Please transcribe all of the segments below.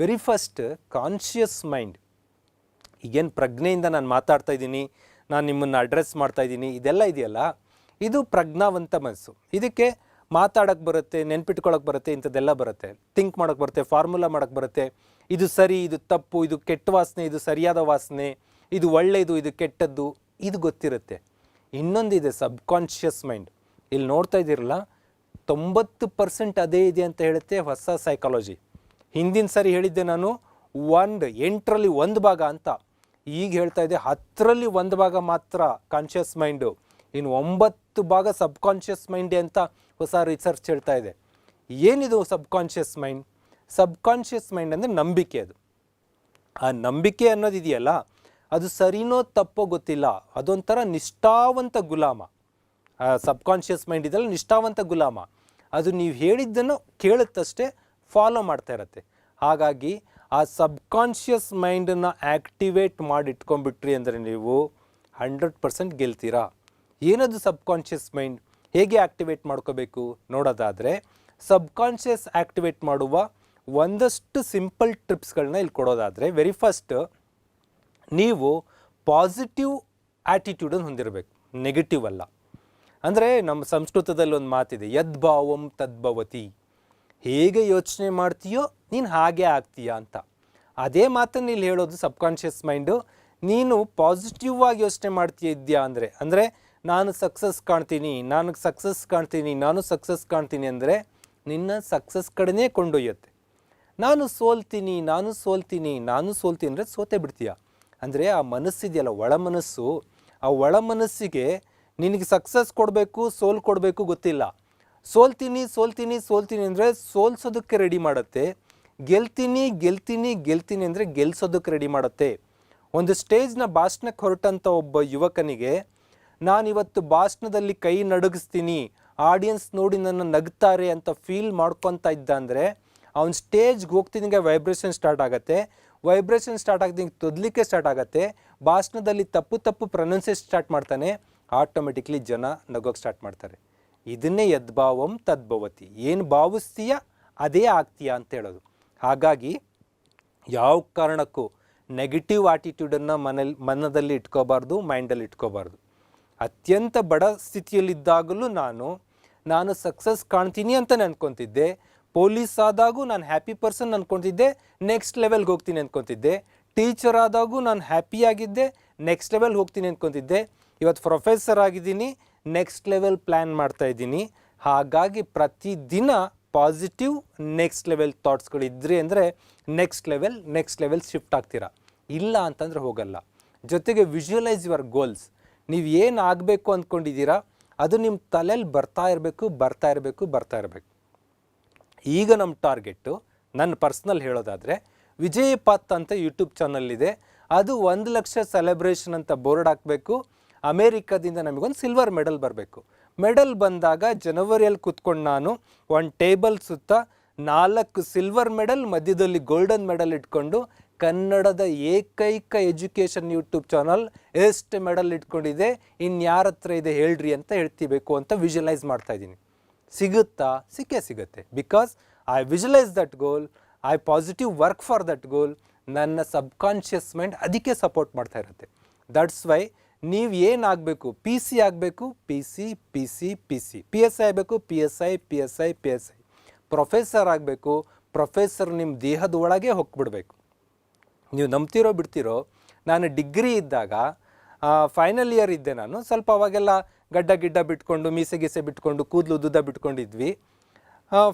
Very first conscious mind ಈಗೇನು ಪ್ರಜ್ಞೆಯಿಂದ ನಾನು ಮಾತಾಡ್ತಾ ಇದ್ದೀನಿ, ನಾನು ನಿಮ್ಮನ್ನು ಅಡ್ರೆಸ್ ಮಾಡ್ತಾ ಇದ್ದೀನಿ, ಇದೆಲ್ಲ ಇದೆಯಲ್ಲ? ಇದು ಪ್ರಜ್ಞಾವಂತ ಮನಸ್ಸು. ಇದಕ್ಕೆ ಮಾತಾಡೋಕ್ಕೆ ಬರುತ್ತೆ ನೆನ್ಪಿಟ್ಕೊಳಕ್ಕೆ ಬರುತ್ತೆ, ಇಂಥದ್ದೆಲ್ಲ ಬರುತ್ತೆ. ಥಿಂಕ್ ಮಾಡೋಕ್ಕೆ ಬರುತ್ತೆ ಫಾರ್ಮುಲಾ ಮಾಡೋಕ್ಕೆ ಬರುತ್ತೆ. ಇದು ಸರಿ, ಇದು ತಪ್ಪು, ಇದು ಕೆಟ್ಟ ವಾಸನೆ, ಇದು ಸರಿಯಾದ ವಾಸನೆ, ಇದು ಒಳ್ಳೆಯದು ಇದು ಕೆಟ್ಟದ್ದು, ಇದು ಗೊತ್ತಿರುತ್ತೆ. ಇನ್ನೊಂದಿದೆ ಸಬ್ಕಾನ್ಷಿಯಸ್ ಮೈಂಡ್ ಇಲ್ಲಿ ನೋಡ್ತಾ ಇದ್ದೀರಲ್ಲ, ತೊಂಬತ್ತು ಪರ್ಸೆಂಟ್ ಅದೇ ಇದೆ ಅಂತ ಹೇಳುತ್ತೆ ಹೊಸ ಸೈಕಾಲಜಿ ಹಿಂದಿನ ಸರಿ ಹೇಳಿದ್ದೆ ನಾನು, ಒಂದು, ಎಂಟರಲ್ಲಿ ಒಂದು ಭಾಗ ಅಂತ. ಈಗ ಹೇಳ್ತಾ ಇದ್ದೆ, ಹತ್ತರಲ್ಲಿ ಒಂದು ಭಾಗ ಮಾತ್ರ ಕಾನ್ಷಿಯಸ್ ಮೈಂಡು ಇನ್ನು ಒಂಬತ್ತು ಭಾಗ ಸಬ್ಕಾನ್ಷಿಯಸ್ ಮೈಂಡೇ ಅಂತ ಹೊಸ ರಿಸರ್ಚ್ ಹೇಳ್ತಾ ಇದೆ. ಏನಿದು ಸಬ್ಕಾನ್ಷಿಯಸ್ ಮೈಂಡ್ ಸಬ್ಕಾನ್ಷಿಯಸ್ ಮೈಂಡ್ ಅಂದರೆ ನಂಬಿಕೆ ಅದು. ಆ ನಂಬಿಕೆ ಅನ್ನೋದಿದೆಯಲ್ಲ ಅದು ಸರಿನೋ ತಪ್ಪೋ ಗೊತ್ತಿಲ್ಲ, ಅದೊಂಥರ ನಿಷ್ಠಾವಂತ ಗುಲಾಮ. ಸಬ್ಕಾನ್ಷಿಯಸ್ ಮೈಂಡ್ ಇದೆಲ್ಲ ನಿಷ್ಠಾವಂತ ಗುಲಾಮ. ಅದು ನೀವು ಹೇಳಿದ್ದನ್ನು ಕೇಳುತ್ತಷ್ಟೇ ಫಾಲೋ ಮಾಡ್ತಾ ಇರತ್ತೆ. ಹಾಗಾಗಿ ಆ ಸಬ್ಕಾನ್ಷಿಯಸ್ ಮೈಂಡನ್ನು ಆ್ಯಕ್ಟಿವೇಟ್ ಮಾಡಿ ಇಟ್ಕೊಂಡ್ಬಿಟ್ರಿ ಅಂದರೆ ನೀವು ಹಂಡ್ರೆಡ್ ಪರ್ಸೆಂಟ್ ಗೆಲ್ತೀರಾ? ಏನದು ಸಬ್ಕಾನ್ಷಿಯಸ್ ಮೈಂಡ್ ಹೇಗೆ ಆ್ಯಕ್ಟಿವೇಟ್ ಮಾಡ್ಕೋಬೇಕು? ನೋಡೋದಾದರೆ ಸಬ್ಕಾನ್ಷಿಯಸ್ ಆ್ಯಕ್ಟಿವೇಟ್ ಮಾಡುವ ಒಂದಷ್ಟು ಸಿಂಪಲ್ ಟ್ರಿಪ್ಸ್ಗಳನ್ನ ಇಲ್ಲಿ ಕೊಡೋದಾದರೆ ವೆರಿ ಫಸ್ಟ್ ನೀವು ಪಾಸಿಟಿವ್ ಆ್ಯಟಿಟ್ಯೂಡನ್ನು ಹೊಂದಿರಬೇಕು. ನೆಗೆಟಿವ್ ಅಲ್ಲ. ಅಂದರೆ ನಮ್ಮ ಸಂಸ್ಕೃತದಲ್ಲಿ ಒಂದು ಮಾತಿದೆ, ಯದ್ಭಾವಂ ತದ್ಭವತಿ. ಹೇಗೆ ಯೋಚನೆ ಮಾಡ್ತೀಯೋ ನೀನು ಹಾಗೆ ಆಗ್ತೀಯ ಅಂತ. ಅದೇ ಮಾತನ್ನು ಇಲ್ಲಿ ಹೇಳೋದು ಸಬ್ಕಾನ್ಷಿಯಸ್ ಮೈಂಡು ನೀನು ಪಾಸಿಟಿವ್ ಆಗಿ ಯೋಚನೆ ಮಾಡ್ತೀಯ ಇದೆಯಾ ಅಂದರೆ ಅಂದರೆ ನಾನು ಸಕ್ಸಸ್ ಕಾಣ್ತೀನಿ, ನಾನು ಸಕ್ಸಸ್ ಕಾಣ್ತೀನಿ, ನಾನು ಸಕ್ಸಸ್ ಕಾಣ್ತೀನಿ ಅಂದರೆ ನಿನ್ನ ಸಕ್ಸಸ್ ಕಡೆನೇ ಕೊಂಡೊಯ್ಯುತ್ತೆ. ನಾನು ಸೋಲ್ತೀನಿ ನಾನು ಸೋಲ್ತೀನಿ ನಾನು ಸೋಲ್ತೀನಿ ಅಂದರೆ ಸೋತೆ ಬಿಡ್ತೀಯ. ಅಂದರೆ ಆ ಮನಸ್ಸಿದೆಯಲ್ಲ, ಒಳ ಮನಸ್ಸು, ಆ ಒಳ ಮನಸ್ಸಿಗೆ ನಿನಗೆ ಸಕ್ಸಸ್ ಕೊಡಬೇಕು, ಸೋಲ್ ಕೊಡಬೇಕು ಗೊತ್ತಿಲ್ಲ. ಸೋಲ್ತೀನಿ ಸೋಲ್ತೀನಿ ಸೋಲ್ತೀನಿ ಅಂದರೆ ಸೋಲ್ಸೋದಕ್ಕೆ ರೆಡಿ ಮಾಡುತ್ತೆ. ಗೆಲ್ತೀನಿ ಗೆಲ್ತೀನಿ ಗೆಲ್ತೀನಿ ಅಂದರೆ ಗೆಲ್ಸೋದಕ್ಕೆ ರೆಡಿ ಮಾಡುತ್ತೆ. ಒಂದು ಸ್ಟೇಜ್ನ ಭಾಷಣಕ್ಕೆ ಹೊರಟಂಥ ಒಬ್ಬ ಯುವಕನಿಗೆ, ನಾನಿವತ್ತು ಭಾಷಣದಲ್ಲಿ ಕೈ ನಡುಗಿಸ್ತೀನಿ ಆಡಿಯನ್ಸ್ ನೋಡಿ ನನ್ನ ನಗ್ತಾರೆ ಅಂತ ಫೀಲ್ ಮಾಡ್ಕೊತ ಇದ್ದ ಅಂದರೆ, ಅವ್ನು ಸ್ಟೇಜ್ಗೆ ಹೋಗ್ತಿದ್ದಂಗೆ ವೈಬ್ರೇಷನ್ ಸ್ಟಾರ್ಟ್ ಆಗುತ್ತೆ. ವೈಬ್ರೇಷನ್ ಸ್ಟಾರ್ಟ್ ಆಗ್ದಂಗೆ ತೊದಲಿಕ್ಕೆ ಸ್ಟಾರ್ಟ್ ಆಗುತ್ತೆ. ಭಾಷಣದಲ್ಲಿ ತಪ್ಪು ತಪ್ಪು ಪ್ರೊನೌನ್ಸಿಯೇಷನ್ ಸ್ಟಾರ್ಟ್ ಮಾಡ್ತಾನೆ. ಆಟೋಮೆಟಿಕ್ಲಿ ಜನ ನಗೋಕ್ಕೆ ಸ್ಟಾರ್ಟ್ ಮಾಡ್ತಾರೆ. ಇದನ್ನೇ ಯದ್ಭಾವಂ ತದ್ಭವತಿ ಏನು ಭಾವಿಸ್ತೀಯ ಅದೇ ಆಗ್ತೀಯ ಅಂತ ಹೇಳೋದು. ಹಾಗಾಗಿ ಯಾವ ಕಾರಣಕ್ಕೂ ನೆಗೆಟಿವ್ ಆಟಿಟ್ಯೂಡನ್ನು ಮನೇಲಿ, ಮನದಲ್ಲಿ ಇಟ್ಕೋಬಾರ್ದು ಮೈಂಡಲ್ಲಿ ಇಟ್ಕೋಬಾರ್ದು. ಅತ್ಯಂತ ಬಡ ಸ್ಥಿತಿಯಲ್ಲಿದ್ದಾಗಲೂ ನಾನು ನಾನು ಸಕ್ಸಸ್ ಕಾಣ್ತೀನಿ ಅಂತ ಅಂದ್ಕೊತಿದ್ದೆ ಪೊಲೀಸ್ ಆದಾಗೂ ನಾನು ಹ್ಯಾಪಿ ಪರ್ಸನ್ ಅಂದ್ಕೊತಿದ್ದೆ ನೆಕ್ಸ್ಟ್ ಲೆವೆಲ್ಗೆ ಹೋಗ್ತೀನಿ ಅಂದ್ಕೊತಿದ್ದೆ ಟೀಚರ್ ಆದಾಗೂ ನಾನು ಹ್ಯಾಪಿಯಾಗಿದ್ದೆ ನೆಕ್ಸ್ಟ್ ಲೆವೆಲ್ ಹೋಗ್ತೀನಿ ಅಂದ್ಕೊತಿದ್ದೆ ಇವತ್ತು ಪ್ರೊಫೆಸರ್ ಆಗಿದ್ದೀನಿ. ನೆಕ್ಸ್ಟ್ ಲೆವೆಲ್ ಪ್ಲ್ಯಾನ್ ಮಾಡ್ತಾ ಇದ್ದೀನಿ. ಹಾಗಾಗಿ ಪ್ರತಿದಿನ ಪಾಸಿಟಿವ್ ನೆಕ್ಸ್ಟ್ ಲೆವೆಲ್ ಥಾಟ್ಸ್ಗಳು ಇದ್ರಿ ಅಂದರೆ next level next level shift ಆಗ್ತೀರಾ? ಇಲ್ಲ ಅಂತಂದರೆ ಹೋಗಲ್ಲ. ಜೊತೆಗೆ ವಿಜುವಲೈಸ್ ಯುವರ್ ಗೋಲ್ಸ್. ನೀವು ಏನು ಆಗಬೇಕು ಅಂದ್ಕೊಂಡಿದ್ದೀರಾ, ಅದು ನಿಮ್ಮ ತಲೆಯಲ್ಲಿ ಬರ್ತಾ ಇರಬೇಕು ಬರ್ತಾ ಇರಬೇಕು ಬರ್ತಾ ಇರಬೇಕು. ಈಗ ನಮ್ಮ ಟಾರ್ಗೆಟ್ಟು ನನ್ನ ಪರ್ಸ್ನಲ್ ಹೇಳೋದಾದರೆ, ವಿಜಯ್ ಪತ್ ಅಂತ ಯೂಟ್ಯೂಬ್ ಚಾನಲ್ ಇದೆ. ಅದು ಒಂದು ಲಕ್ಷ ಸೆಲೆಬ್ರೇಷನ್ ಅಂತ ಬೋರ್ಡ್ ಹಾಕಬೇಕು. ಅಮೇರಿಕಾದಿಂದ ನಮಗೊಂದು ಸಿಲ್ವರ್ ಮೆಡಲ್ ಬರಬೇಕು. ಮೆಡಲ್ ಬಂದಾಗ ಜನವರಿಯಲ್ಲಿ ಕೂತ್ಕೊಂಡು ನಾನು ಒಂದು ಟೇಬಲ್ ಸುತ್ತ ನಾಲ್ಕು ಸಿಲ್ವರ್ ಮೆಡಲ್ ಮಧ್ಯದಲ್ಲಿ ಗೋಲ್ಡನ್ ಮೆಡಲ್ ಇಟ್ಕೊಂಡು ಕನ್ನಡದ ಏಕೈಕ ಎಜುಕೇಷನ್ ಯೂಟ್ಯೂಬ್ ಚಾನಲ್ ಎಷ್ಟು ಮೆಡಲ್ ಇಟ್ಕೊಂಡಿದೆ ಇನ್ಯಾರ ಹತ್ರ ಇದೆ ಹೇಳ್ರಿ ಅಂತ ಹೇಳ್ತಿಬೇಕು ಅಂತ ವಿಜುವಲೈಸ್ ಮಾಡ್ತಾ ಇದ್ದೀನಿ. ಸಿಗುತ್ತಾ? ಸಿಕ್ಕೇ ಸಿಗುತ್ತೆ. Because I visualise that goal I positive work for that goal ನನ್ನ ಸಬ್ಕಾನ್ಷಿಯಸ್ ಮೈಂಡ್ ಅದಕ್ಕೆ ಸಪೋರ್ಟ್ ಮಾಡ್ತಾ ಇರುತ್ತೆ. ದಟ್ಸ್ ವೈ ನೀವು ಏನಾಗಬೇಕು ಪಿ ಸಿ ಆಗಬೇಕು? P C P C P C P S I ಆಗಬೇಕು? P S I P S I P S I professor ಆಗಬೇಕು? Professor ನಿಮ್ಮ ದೇಹದ ಒಳಗೆ ಹೋಗ್ಬಿಡ್ಬೇಕು ನೀವು ನಂಬ್ತಿರೋ ಬಿಡ್ತಿರೋ, ನಾನು ಡಿಗ್ರಿ ಇದ್ದಾಗ ಫೈನಲ್ ಇಯರ್ ಇದ್ದೆ ನಾನು. ಸ್ವಲ್ಪ ಅವಾಗೆಲ್ಲ ಗಡ್ಡ ಗಿಡ್ಡ ಬಿಟ್ಕೊಂಡು, ಮೀಸೆ ಗೀಸೆ ಬಿಟ್ಕೊಂಡು, ಕೂದಲು ಉದ್ದುದ ಬಿಟ್ಕೊಂಡಿದ್ವಿ.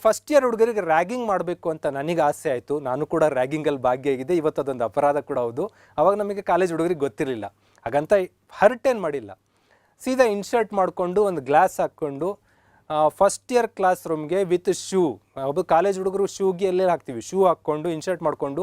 ಫಸ್ಟ್ ಇಯರ್ ಹುಡುಗರಿಗೆ ರ್ಯಾಗಿಂಗ್ ಮಾಡಬೇಕು ಅಂತ ನನಗೆ ಆಸೆ ಆಯಿತು. ನಾನು ಕೂಡ ರ್ಯಾಗಿಂಗಲ್ಲಿ ಭಾಗಿಯಾಗಿದ್ದೆ. ಇವತ್ತು ಅದೊಂದು ಅಪರಾಧ ಕೂಡ ಹೌದು. ಅವಾಗ ನಮಗೆ ಕಾಲೇಜ್ ಹುಡುಗರಿಗೆ ಗೊತ್ತಿರಲಿಲ್ಲ. ಹಾಗಂತ ಹರ್ಟ್ ಮಾಡಿಲ್ಲ. ಸೀದಾ ಇನ್ಶರ್ಟ್ ಮಾಡಿಕೊಂಡು ಒಂದು ಗ್ಲಾಸ್ ಹಾಕ್ಕೊಂಡು ಫಸ್ಟ್ ಇಯರ್ ಕ್ಲಾಸ್ ರೂಮ್ಗೆ ವಿತ್ ಶೂ ಒಬ್ಬ ಕಾಲೇಜ್ ಹುಡುಗರು ಶೂಗೆ ಎಲ್ಲೇ ಹಾಕ್ತೀವಿ? ಶೂ ಹಾಕ್ಕೊಂಡು ಇನ್ಶರ್ಟ್ ಮಾಡಿಕೊಂಡು,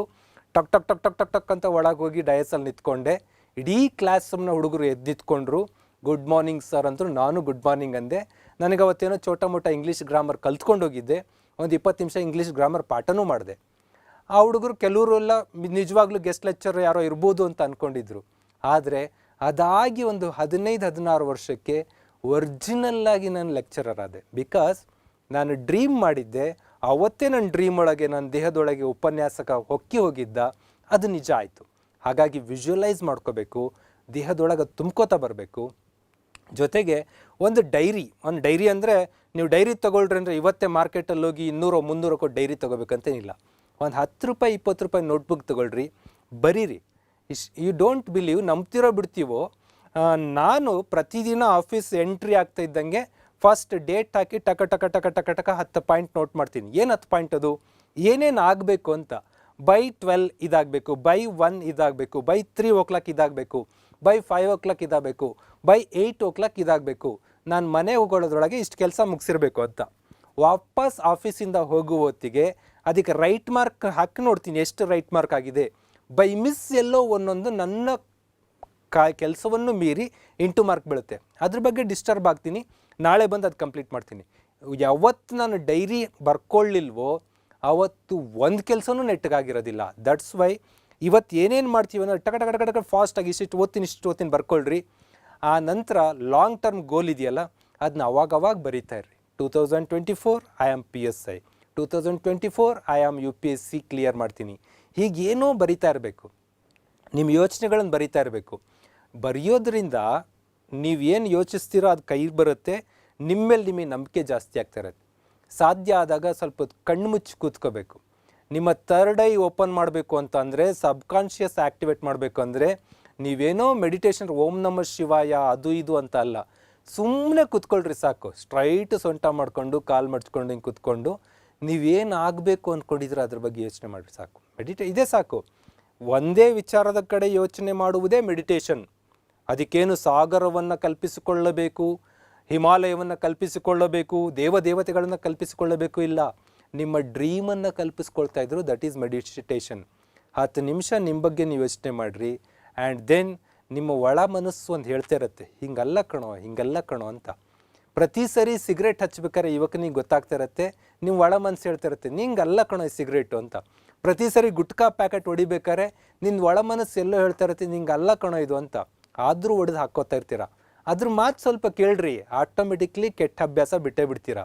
ಟಕ್ ಟಕ್ ಟಕ್ ಟಕ್ ಟಕ್ ಟಕ್ ಅಂತ ಒಳಗೆ ಹೋಗಿ ಡಯಸಲ್ಲಿ ನಿಂತ್ಕೊಂಡೆ. ಇಡೀ ಕ್ಲಾಸ್ ರೂಮ್ನ ಹುಡುಗರು ಎದ್ದು ನಿಂತ್ಕೊಂಡ್ರು ಗುಡ್ ಮಾರ್ನಿಂಗ್ ಸರ್ ಅಂತೂ ನಾನು ಗುಡ್ ಮಾರ್ನಿಂಗ್ ಅಂದೆ. ನನಗೆ ಅವತ್ತೇನೋ ಚೋಟ ಮೋಟ ಇಂಗ್ಲೀಷ್ ಗ್ರಾಮರ್ ಕಲ್ತ್ಕೊಂಡೋಗಿದ್ದೆ ಒಂದು ಇಪ್ಪತ್ತು ನಿಮಿಷ ಇಂಗ್ಲೀಷ್ ಗ್ರಾಮರ್ ಪಾಠನೂ ಮಾಡಿದೆ. ಆ ಹುಡುಗರು ಕೆಲವರು ಎಲ್ಲ ನಿಜವಾಗ್ಲೂ ಗೆಸ್ಟ್ ಲೆಕ್ಚರ್ ಯಾರೋ ಇರ್ಬೋದು ಅಂತ ಅಂದ್ಕೊಂಡಿದ್ರು ಆದರೆ ಅದಾಗಿ ಒಂದು ಹದಿನೈದು, ಹದಿನಾರು ವರ್ಷಕ್ಕೆ ಒರ್ಜಿನಲ್ಲಾಗಿ ನಾನು ಲೆಕ್ಚರರ್ ಆದೆ. ಬಿಕಾಸ್ ನಾನು ಡ್ರೀಮ್ ಮಾಡಿದ್ದೆ, ಅವತ್ತೇ ನನ್ನ ಡ್ರೀಮ್ ಒಳಗೆ ನನ್ನ ದೇಹದೊಳಗೆ ಉಪನ್ಯಾಸಕ ಹೊಕ್ಕಿ ಹೋಗಿದ್ದ, ಅದು ನಿಜ ಆಯಿತು. ಹಾಗಾಗಿ ವಿಜುವಲೈಸ್ ಮಾಡ್ಕೋಬೇಕು, ದೇಹದೊಳಗೆ ತುಂಬ್ಕೋತಾ ಬರಬೇಕು. ಜೊತೆಗೆ ಒಂದು ಡೈರಿ ಒಂದು ಡೈರಿ ಅಂದರೆ ನೀವು ಡೈರಿ ತೊಗೊಳ್ರಿ ಅಂದರೆ ಇವತ್ತೇ ಮಾರ್ಕೆಟಲ್ಲಿ ಹೋಗಿ ಇನ್ನೂರು, ಮುನ್ನೂರು ಕೊಟ್ಟು ಡೈರಿ ತೊಗೋಬೇಕಂತೇನಿಲ್ಲ. ಒಂದು ಹತ್ತು ರೂಪಾಯಿ, ಇಪ್ಪತ್ತು ರೂಪಾಯಿ ನೋಟ್ಬುಕ್ ತೊಗೊಳ್ರಿ. ಬರೀರಿ. ಇಶ್ ಯು ಡೋಂಟ್ ಬಿಲೀವ್ ನಂಬ್ತಿರೋ ಬಿಡ್ತೀವೋ ನಾನು ಪ್ರತಿದಿನ ಆಫೀಸ್ ಎಂಟ್ರಿ ಆಗ್ತಾ ಇದ್ದಂಗೆ ಫಸ್ಟ್ ಡೇಟ್ ಹಾಕಿ ಟಕ ಟಕ ಟಕ ಟಕ ಟಕ ಹತ್ತು ಪಾಯಿಂಟ್ ನೋಟ್ ಮಾಡ್ತೀನಿ. ಏನು ಹತ್ತು ಪಾಯಿಂಟ್ ಅದು? ಏನೇನು ಆಗಬೇಕು ಅಂತ? ಬೈ ಟ್ವೆಲ್ ಇದಾಗಬೇಕು ಬೈ ಒನ್ ಇದಾಗಬೇಕು ಬೈ ತ್ರೀ ಓ ಕ್ಲಾಕ್ ಇದಾಗಬೇಕು ಬೈ ಫೈವ್ ಓ ಕ್ಲಾಕ್ ಇದಾಗಬೇಕು ಬೈ ಏಯ್ಟ್ ಓ ಕ್ಲಾಕ್ ಇದಾಗಬೇಕು. ನಾನು ಮನೆ ಹೋಗೋದ್ರೊಳಗೆ ಇಷ್ಟು ಕೆಲಸ ಮುಗಿಸಿರಬೇಕು ಅಂತ. ವಾಪಸ್ ಆಫೀಸಿಂದ ಹೋಗುವ ಹೊತ್ತಿಗೆ ಅದಕ್ಕೆ ರೈಟ್ ಮಾರ್ಕ್ ಹಾಕಿ ನೋಡ್ತೀನಿ, ಎಷ್ಟು ರೈಟ್ ಮಾರ್ಕ್ ಆಗಿದೆ. ಬೈ ಮಿಸ್ ಎಲ್ಲೋ ಒಂದೊಂದು ನನ್ನ ಕಾ, ಕೆಲಸವನ್ನು ಮೀರಿ ಇಂಟು ಮಾರ್ಕ್ ಬೀಳುತ್ತೆ. ಅದ್ರ ಬಗ್ಗೆ ಡಿಸ್ಟರ್ಬ್ ಆಗ್ತೀನಿ. ನಾಳೆ ಬಂದು ಅದು ಕಂಪ್ಲೀಟ್ ಮಾಡ್ತೀನಿ. ಯಾವತ್ತು ನಾನು ಡೈರಿ ಬರ್ಕೊಳ್ಳಿಲ್ವೋ, ಅವತ್ತು ಒಂದು ಕೆಲಸನೂ ನೆಟ್ಟಗಾಗಿರೋದಿಲ್ಲ. ದಟ್ಸ್ ವೈ ಇವತ್ತು ಏನೇನು ಮಾಡ್ತೀವಿ ಅಂದರೆ ಟಕ ಟಕ ಟಕ ಫಾಸ್ಟಾಗಿ ಇಷ್ಟಿಷ್ಟು ಓದ್ತೀನಿ ಇಷ್ಟು ಓದ್ತೀನಿ ಬರ್ಕೊಳ್ರಿ. ಆ ನಂತರ ಲಾಂಗ್ ಟರ್ಮ್ ಗೋಲ್ ಇದೆಯಲ್ಲ ಅದನ್ನ ಅವಾಗ ಅವಾಗ ಬರೀತಾ ಇರ್ರಿ. Two thousand twenty four I am P S I two thousand twenty four I am U P S C clear ಮಾಡ್ತೀನಿ. ಹೀಗೇನೋ ಬರಿತಾ ಇರಬೇಕು. ನಿಮ್ಮ ಯೋಚನೆಗಳನ್ನು ಬರಿತಾ ಇರಬೇಕು. ಬರೆಯೋದ್ರಿಂದ ನೀವೇನು ಯೋಚಿಸ್ತೀರೋ ಅದು ಕೈ ಬರುತ್ತೆ ನಿಮ್ಮ ಮೇಲೆ ನಿಮಗೆ ನಂಬಿಕೆ ಜಾಸ್ತಿ ಆಗ್ತಾ ಇರುತ್ತೆ. ಸಾಧ್ಯ ಆದಾಗ ಸ್ವಲ್ಪ ಕಣ್ಣು ಮುಚ್ಚಿ ಕೂತ್ಕೋಬೇಕು. ನಿಮ್ಮ ಥರ್ಡ್ ಐ ಓಪನ್ ಮಾಡಬೇಕು ಅಂತ ಅಂದರೆ, ಸಬ್ಕಾನ್ಷಿಯಸ್ ಆ್ಯಕ್ಟಿವೇಟ್ ಮಾಡಬೇಕು ಅಂದರೆ, ನೀವೇನೋ ಮೆಡಿಟೇಷನ್ ಓಂ ನಮ ಶಿವಾಯ ಅದು ಇದು ಅಂತ ಅಲ್ಲ. ಸುಮ್ಮನೆ ಕೂತ್ಕೊಳ್ರಿ ಸಾಕು. ಸ್ಟ್ರೈಟ್ ಸೊಂಟ ಮಾಡಿಕೊಂಡು, ಕಾಲು ಮಡ್ಚ್ಕೊಂಡು ಹಿಂಗೆ ಕೂತ್ಕೊಂಡು ನೀವೇನು ಆಗಬೇಕು ಅಂದ್ಕೊಂಡಿದ್ರೆ ಅದ್ರ ಬಗ್ಗೆ ಯೋಚನೆ ಮಾಡಿರಿ ಸಾಕು. ಮೆಡಿಟೇ ಇದೇ ಸಾಕು. ಒಂದೇ ವಿಚಾರದ ಕಡೆ ಯೋಚನೆ ಮಾಡುವುದೇ ಮೆಡಿಟೇಷನ್ ಅದಕ್ಕೇನು ಸಾಗರವನ್ನು ಕಲ್ಪಿಸಿಕೊಳ್ಳಬೇಕು, ಹಿಮಾಲಯವನ್ನು ಕಲ್ಪಿಸಿಕೊಳ್ಳಬೇಕು, ದೇವದೇವತೆಗಳನ್ನು ಕಲ್ಪಿಸಿಕೊಳ್ಳಬೇಕು ಇಲ್ಲ. ನಿಮ್ಮ ಡ್ರೀಮನ್ನು ಕಲ್ಪಿಸ್ಕೊಳ್ತಾ ಇದ್ರು ದಟ್ ಈಸ್ ಮೆಡಿಟೇಷನ್ ಹತ್ತು ನಿಮಿಷ ನಿಮ್ಮ ಬಗ್ಗೆ ನೀವು ಯೋಚನೆ ಮಾಡಿರಿ. ಆ್ಯಂಡ್ ದೆನ್ ನಿಮ್ಮ ಒಳ ಮನಸ್ಸು ಒಂದು ಹೇಳ್ತಾ ಇರುತ್ತೆ, ಹಿಂಗಲ್ಲ ಕಣೋ ಹಿಂಗಲ್ಲ ಕಣೋ ಅಂತ. ಪ್ರತಿ ಸರಿ ಸಿಗರೇಟ್ ಹಚ್ಬೇಕಾದ್ರೆ ಯುವಕನಿಗೆ ಗೊತ್ತಾಗ್ತಾ ಇರುತ್ತೆ ನೀವು ಒಳ ಮನಸ್ಸು ಹೇಳ್ತಾ ಇರುತ್ತೆ ಅಲ್ಲ ಕಣೋ ಸಿಗರೇಟು ಅಂತ. ಪ್ರತಿ ಸರಿ ಗುಟ್ಕಾ ಪ್ಯಾಕೆಟ್ ಹೊಡಿಬೇಕಾರೆ ನಿನ್ನ ಒಳ ಮನಸ್ಸು ಎಲ್ಲೋ ಹೇಳ್ತಾ ಇರುತ್ತೆ ನಿಂಗೆ ಅಲ್ಲ ಕಣೋ ಇದು ಅಂತ. ಆದರೂ ಹೊಡೆದು ಹಾಕೋತಾ ಇರ್ತೀರ? ಅದ್ರ ಮಾತು ಸ್ವಲ್ಪ ಕೇಳ್ರಿ ಆಟೋಮೆಟಿಕ್ಲಿ ಕೆಟ್ಟ ಅಭ್ಯಾಸ ಬಿಟ್ಟೇ ಬಿಡ್ತೀರಾ?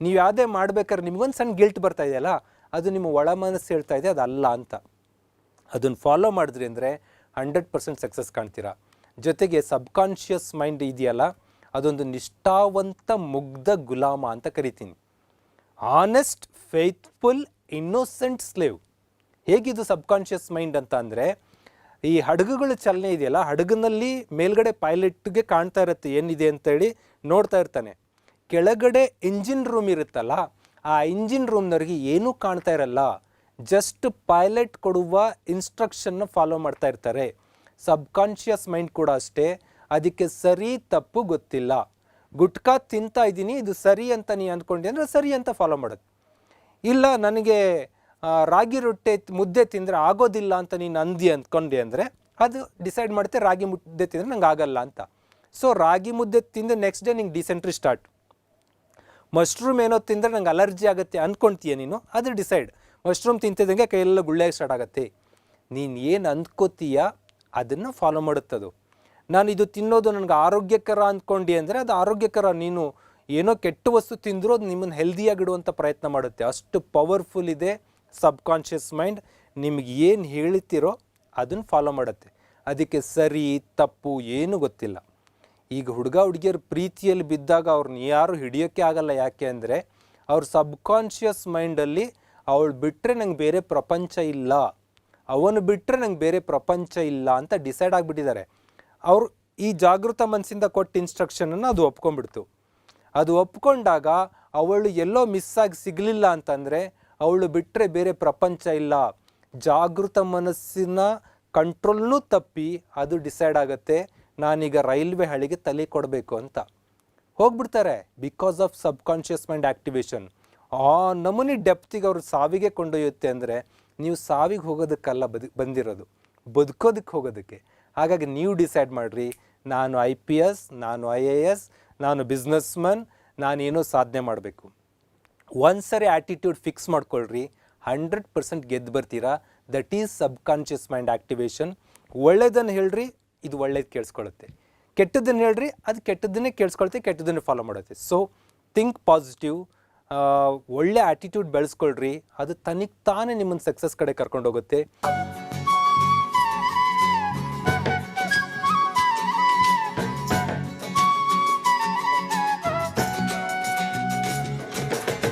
ನೀವು ಯಾವುದೇ ಮಾಡ್ಬೇಕಾದ್ರೆ ನಿಮ್ಗೊಂದು ಸಣ್ಣ ಗಿಲ್ಟ್ ಬರ್ತಾ ಇದೆಯಲ್ಲ, ಅದು ನಿಮ್ಮ ಒಳ ಮನಸ್ಸು ಹೇಳ್ತಾ ಇದೆ, ಅದಲ್ಲ ಅಂತ. ಅದನ್ನು ಫಾಲೋ ಮಾಡಿದ್ರಿ ಅಂದರೆ ಹಂಡ್ರೆಡ್ ಪರ್ಸೆಂಟ್ ಸಕ್ಸಸ್ ಕಾಣ್ತೀರಾ? ಜೊತೆಗೆ ಸಬ್ಕಾನ್ಷಿಯಸ್ ಮೈಂಡ್ ಇದೆಯಲ್ಲ ಅದೊಂದು ನಿಷ್ಠಾವಂತ ಮುಗ್ಧ ಗುಲಾಮ ಅಂತ ಕರಿತೀನಿ. ಆನೆಸ್ಟ್ ಫೇತ್ಫುಲ್ ಇನ್ನೋಸೆಂಟ್ ಸ್ಲೇವ್ ಹೇಗಿದು ಸಬ್ಕಾನ್ಷಿಯಸ್ ಮೈಂಡ್ ಅಂತ ಅಂದರೆ, ಈ ಹಡಗುಗಳ ಚಲನೆ ಇದೆಯಲ್ಲ, ಹಡಗಿನಲ್ಲಿ ಮೇಲ್ಗಡೆ ಪೈಲಟ್ಗೆ ಕಾಣ್ತಾ ಇರುತ್ತೆ, ಏನಿದೆ ಅಂತೇಳಿ ನೋಡ್ತಾ ಇರ್ತಾನೆ. ಕೆಳಗಡೆ ಇಂಜಿನ್ ರೂಮ್ ಇರುತ್ತಲ್ಲ, ಆ ಇಂಜಿನ್ ರೂಮ್ನವ್ರಿಗೆ ಏನೂ ಕಾಣ್ತಾ ಇರಲ್ಲ. ಜಸ್ಟ್ ಪೈಲಟ್ ಕೊಡುವ ಇನ್ಸ್ಟ್ರಕ್ಷನ್ನ ಫಾಲೋ ಮಾಡ್ತಾ ಇರ್ತಾರೆ. ಸಬ್ಕಾನ್ಷಿಯಸ್ ಮೈಂಡ್ ಕೂಡ ಅಷ್ಟೇ. ಅದಕ್ಕೆ ಸರಿ ತಪ್ಪು ಗೊತ್ತಿಲ್ಲ. ಗುಟ್ಕಾ ತಿಂತಾ ಇದ್ದೀನಿ, ಇದು ಸರಿ ಅಂತ ನೀ ಅಂದ್ಕೊಂಡೆ ಅಂದರೆ ಸರಿ ಅಂತ ಫಾಲೋ ಮಾಡೋದು. ಇಲ್ಲ, ನನಗೆ ರಾಗಿ ರೊಟ್ಟೆ ಮುದ್ದೆ ತಿಂದರೆ ಆಗೋದಿಲ್ಲ ಅಂತ ನೀನು ಅಂದಿ ಅಂದ್ಕೊಂಡೆ ಅಂದರೆ ಅದು ಡಿಸೈಡ್ ಮಾಡುತ್ತೆ, ರಾಗಿ ಮುದ್ದೆ ತಿಂದರೆ ನಂಗೆ ಆಗಲ್ಲ ಅಂತ. ಸೊ ರಾಗಿ ಮುದ್ದೆ ತಿಂದು ನೆಕ್ಸ್ಟ್ ಡೇ ನಿಂಗೆ ಡಿಸೆಂಟ್ರಿ ಸ್ಟಾರ್ಟ್ ಮಶ್ರೂಮ್ ಏನೋ ತಿಂದರೆ ನಂಗೆ ಅಲರ್ಜಿ ಆಗುತ್ತೆ ಅಂದ್ಕೊಳ್ತೀಯ ನೀನು, ಅದು ಡಿಸೈಡ್ ಮಶ್ರೂಮ್ ತಿಂತಿದ್ದಂಗೆ ಕೈಯೆಲ್ಲ ಗುಳ್ಳೆ ಸ್ಟಾರ್ಟ್ ಆಗುತ್ತೆ. ನೀನು ಏನು ಅಂದ್ಕೋತೀಯ, ಅದನ್ನು ಫಾಲೋ ಮಾಡುತ್ತದು. ನಾನು ಇದು ತಿನ್ನೋದು ನನಗೆ ಆರೋಗ್ಯಕರ ಅಂದ್ಕೊಂಡು ಅಂದರೆ ಅದು ಆರೋಗ್ಯಕರ. ನೀನು ಏನೋ ಕೆಟ್ಟ ವಸ್ತು ತಿಂದರೂ ಅದು ನಿಮ್ಮನ್ನು ಹೆಲ್ದಿಯಾಗಿಡುವಂಥ ಪ್ರಯತ್ನ ಮಾಡುತ್ತೆ. ಅಷ್ಟು ಪವರ್ಫುಲ್ ಇದೆ ಸಬ್ ಕಾನ್ಷಿಯಸ್ ಮೈಂಡ್ ನಿಮ್ಗೆ ಏನು ಹೇಳ್ತಿರೋ ಅದನ್ನು ಫಾಲೋ ಮಾಡುತ್ತೆ. ಅದಕ್ಕೆ ಸರಿ, ತಪ್ಪು, ಏನೂ ಗೊತ್ತಿಲ್ಲ. ಈಗ ಹುಡುಗ, ಹುಡುಗಿಯರ ಪ್ರೀತಿಯಲ್ಲಿ ಬಿದ್ದಾಗ ಅವ್ರನ್ನ ಯಾರು ಹಿಡಿಯೋಕ್ಕೆ ಆಗಲ್ಲ. ಯಾಕೆ ಅಂದರೆ ಅವ್ರ ಸಬ್ಕಾನ್ಷಿಯಸ್ ಮೈಂಡಲ್ಲಿ ಅವಳು ಬಿಟ್ಟರೆ ನಂಗೆ ಬೇರೆ ಪ್ರಪಂಚ ಇಲ್ಲ. ಅವನು ಬಿಟ್ಟರೆ ನಂಗೆ ಬೇರೆ ಪ್ರಪಂಚ ಇಲ್ಲ ಅಂತ ಡಿಸೈಡ್ ಆಗಿಬಿಟ್ಟಿದ್ದಾರೆ. ಅವರು ಈ ಜಾಗೃತ ಮನಸ್ಸಿಂದ ಕೊಟ್ಟ ಇನ್ಸ್ಟ್ರಕ್ಷನನ್ನು ಅದು ಒಪ್ಕೊಂಡ್ಬಿಡ್ತು. ಅದು ಒಪ್ಕೊಂಡಾಗ ಅವಳು ಎಲ್ಲೋ ಮಿಸ್ ಆಗಿ ಸಿಗಲಿಲ್ಲ ಅಂತಂದರೆ ಅವಳು ಬಿಟ್ಟರೆ ಬೇರೆ ಪ್ರಪಂಚ ಇಲ್ಲ. ಜಾಗೃತ ಮನಸ್ಸಿನ ಕಂಟ್ರೋಲ್ನೂ ತಪ್ಪಿ ಅದು ಡಿಸೈಡ್ ಆಗುತ್ತೆ. ನಾನೀಗ ರೈಲ್ವೆ ಹಳಿಗೆ ತಲೆ ಕೊಡಬೇಕು ಅಂತ. ಹೋಗ್ಬಿಡ್ತಾರೆ because of subconscious mind activation ಆ ನಮೂನಿ ಡೆಪ್ತಿಗೆ ಅವರು ಸಾವಿಗೆ ಕೊಂಡೊಯ್ಯುತ್ತೆ ಅಂದರೆ ನೀವು ಸಾವಿಗೆ ಹೋಗೋದಕ್ಕಲ್ಲ ಬದು, ಬಂದಿರೋದು. ಬದುಕೋದಕ್ಕೆ ಹೋಗೋದಕ್ಕೆ. ಹಾಗಾಗಿ ನೀವು ಡಿಸೈಡ್ ಮಾಡಿರಿ. ನಾನು ಐ ಪಿ ಎಸ್ ನಾನು ಐ ಎ ಎಸ್ ನಾನು ಬಿಸ್ನೆಸ್ ಮನ್ ನಾನೇನೋ ಸಾಧನೆ ಮಾಡಬೇಕು. ಒಂದು ಸರಿ ಆ್ಯಟಿಟ್ಯೂಡ್ ಫಿಕ್ಸ್ ಮಾಡ್ಕೊಳ್ರಿ. ಹಂಡ್ರೆಡ್ ಪರ್ಸೆಂಟ್ ಗೆದ್ದು ಬರ್ತೀರಾ. That is subconscious mind activation ಒಳ್ಳೇದನ್ನು ಹೇಳ್ರಿ, ಇದು ಒಳ್ಳೇದು ಕೇಳಿಸ್ಕೊಳ್ಳುತ್ತೆ ಕೆಟ್ಟದನ್ನು ಹೇಳ್ರಿ, ಅದು ಕೆಟ್ಟದನ್ನೇ ಕೇಳಿಸ್ಕೊಳ್ತೀವಿ ಕೆಟ್ಟದನ್ನೇ ಫಾಲೋ ಮಾಡುತ್ತೆ. ಸೊ ಥಿಂಕ್ ಪಾಸಿಟಿವ್ ಒಳ್ಳೆ ಆ್ಯಟಿಟ್ಯೂಡ್ ಬೆಳೆಸ್ಕೊಳ್ರಿ. ಅದು ತನಗೆ ತಾನೇ ನಿಮ್ಮನ್ನು ಸಕ್ಸಸ್ ಕಡೆ ಕರ್ಕೊಂಡು ಹೋಗುತ್ತೆ